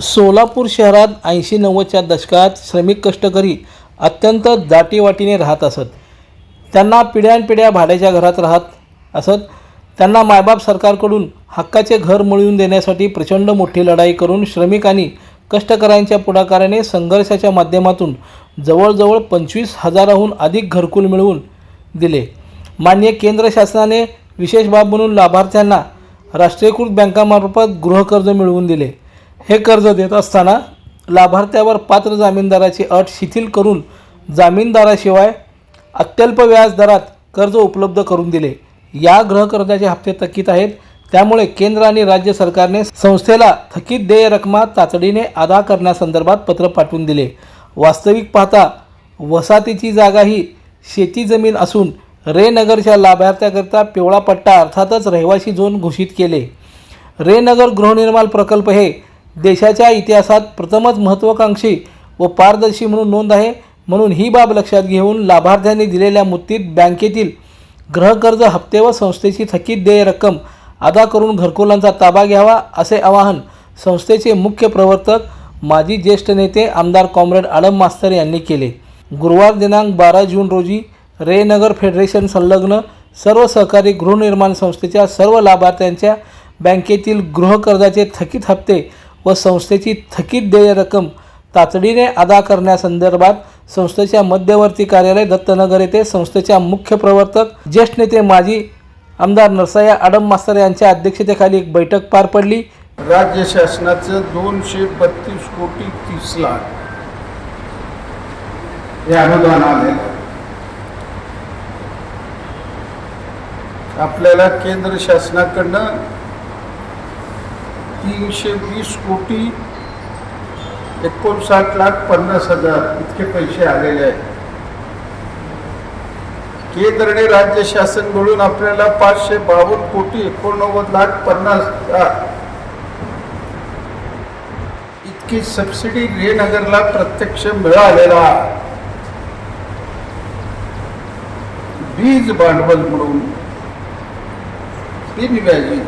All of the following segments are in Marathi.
सोलापूर शहरात ऐंशी नव्वदच्या दशकात श्रमिक कष्टकरी अत्यंत दाटीवाटीने राहत असत. त्यांना पिढ्यानपिढ्या भाड्याच्या घरात राहत असत. त्यांना मायबाप सरकारकडून हक्काचे घर मिळवून देण्यासाठी प्रचंड मोठी लढाई करून श्रमिकांनी कष्टकऱ्यांच्या पुढाकाराने संघर्षाच्या माध्यमातून जवळजवळ पंचवीस हजाराहून अधिक घरकुल मिळवून दिले. मान्य केंद्र शासनाने विशेष बाब म्हणून लाभार्थ्यांना राष्ट्रीयकृत बँकामार्फत गृहकर्ज मिळवून दिले. हे कर्ज देत असताना लाभार्थ्यावर पात्र जामीनदाराची अट शिथिल करून जामीनदाराशिवाय अत्यल्प व्याजदरात कर्ज उपलब्ध करून दिले. या गृहकर्जाचे हप्ते थकीत आहेत. त्यामुळे केंद्र आणि राज्य सरकारने संस्थेला थकीत देय रकमा तातडीने अदा करण्यासंदर्भात पत्र पाठवून दिले. वास्तविक पाहता वसाहतीची जागा ही शेती जमीन असून रेनगरच्या लाभार्थ्याकरता पिवळा पट्टा अर्थातच रहिवासी झोन घोषित केले. रेनगर गृहनिर्माण प्रकल्प हे देशाच्या इतिहासात प्रथमच महत्त्वाकांक्षी व पारदर्शी म्हणून नोंद आहे. म्हणून ही बाब लक्षात घेऊन लाभार्थ्यांनी दिलेल्या मुदतीत बँकेतील गृहकर्ज हप्ते व संस्थेची थकीत देय रक्कम अदा करून घरकुलांचा ताबा घ्यावा असे आवाहन संस्थेचे मुख्य प्रवर्तक माजी ज्येष्ठ नेते आमदार कॉम्रेड आडम मास्तर यांनी केले. गुरुवार दिनांक बारा जून रोजी रेनगर फेडरेशन संलग्न सर्व सहकारी गृहनिर्माण संस्थेच्या सर्व लाभार्थ्यांच्या बँकेतील गृहकर्जाचे थकीत हप्ते व संस्थेची थकीत देय रक्कम तातडीने अदा करण्यासंदर्भात संस्थेच्या मध्यवर्ती कार्यालय दत्तनगर येथे संस्थेच्या मुख्य प्रवर्तक ज्येष्ठ नेते माजी आमदार नरसया आडम मास्तर यांच्या अध्यक्षतेखाली एक बैठक पार पडली. राज्य शासनाचं दोनशे बत्तीस कोटी तीस लाख हे अनुदान आलेलं आपल्याला केंद्र शासनाकडनं तीनशे वीस कोटी एकोणसाठ लाख पन्नास हजार इतके पैसे आलेले आहेत. हे आणि राज्य शासन मिळून आपल्याला पाचशे बावन्न कोटी एकोणनव्वद लाख पन्नास इतकी सबसिडी गृहनगरला प्रत्यक्ष मिळालेला. बीज भांडवल म्हणून. तीन व्याजी.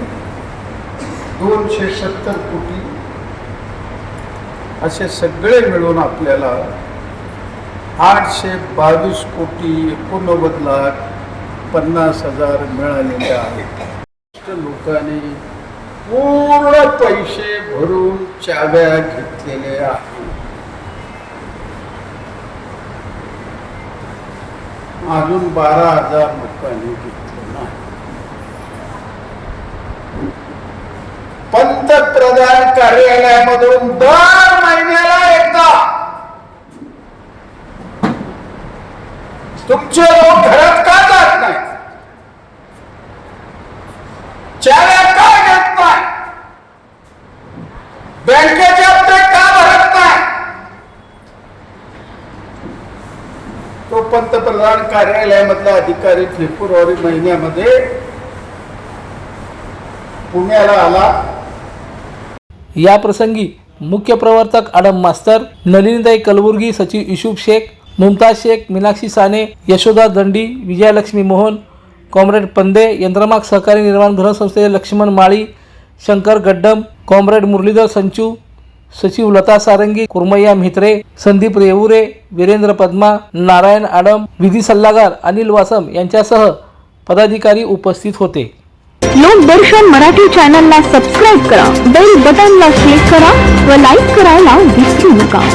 दोनशे सत्तर कोटी. असे सगळे मिळून आपल्याला आठशे बावीस कोटी एकोणनव्वद लाख पन्नास हजार मिळालेले आहेत. लोकांनी पूर्ण पैसे भरून चाव्या घेतलेले आहेत. अजून बारा हजार लोकांनी घेतले नाही. पंतप्रधान कार्यालयामधून दर तुमचे लोक घरात का जात नाही चाव्या का घेत नाही? बँकेचे हप्ते का भरत नाही? तो पंतप्रधान कार्यालयामधला अधिकारी फेब्रुवारी महिन्यामध्ये पुण्याला आला. या प्रसंगी मुख्य प्रवर्तक आडम मास्तर नलिनीताई कलबुर्गी सचिव इशुब शेख मुमताज शेख मीनाक्षी साने यशोदा दंडी विजयलक्ष्मी मोहन कॉम्रेड पंदे यंत्रमाग सहकारी निर्माण गृह संस्थेचे लक्ष्मण माळी शंकर गड्डम कॉम्रेड मुरलीधर संचू सचिव लता सारंगी कुर्मय्या म्हित्रे संदीप रेवुरे वीरेंद्र पद्मा नारायण आडम विधी सल्लागार अनिल वासम यांच्यासह पदाधिकारी उपस्थित होते. लोकदर्शन मराठी चॅनलला सबस्क्राईब करा बेल बटनला क्लिक करा व लाईक करायला विसरू नका.